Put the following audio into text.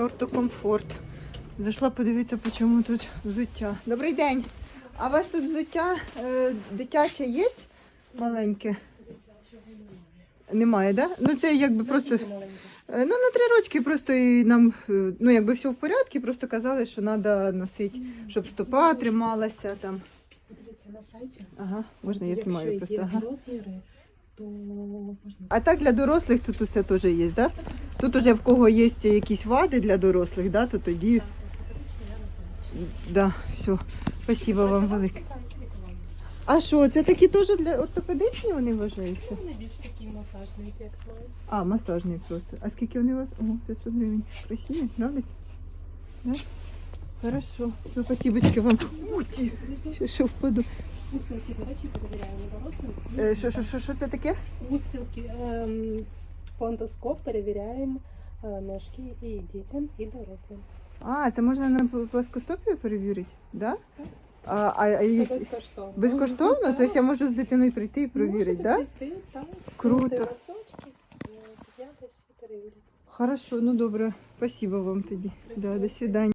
Ортокомфорт. Зайшла подивитися, по чому тут взуття. Добрий день. А у вас тут взуття е, дитяче є? Маленьке? Немає, так? Да? Ну це якби просто. Е, Ну, на три рочки просто і нам, е, ну якби все в порядку, просто казали, що треба носити, щоб стопа трималася там. Подивіться на сайті. Ага, можна я знімаю просто. Ага. розміри, то можна А так для дорослих тут усе теж є, да? Тут уже в кого є якісь вади для дорослих, да, то тоді. Да, все. Спасибо вам велике. А що, це такі теж для ортопедичні вони вважаються? Це найбільш такий масажний ефект має. А, масажні просто. А скільки вони у вас? Ого, 500 гривень. Красиві, нравиться? Да? Хорошо. Все, спасибочки вам. Ух ти, що, що впаду. Устілки, до речі, перевіряємо дорослим. Е, Що, що, що, що це таке? Устілки, ем, фондоскоп перевіряємо е, ножки і дітям, і дорослим. А, це можна на плоскостопію перевірити? Да? А, а, а є- безкоштовно. безкоштовно? Так. Тобто я можу з дитиною прийти і перевірити, так? да? прийти, так? Круто. носочки, е, і перевірити. Хорошо, ну добре. Спасибо вам тоді. Да, до свидання.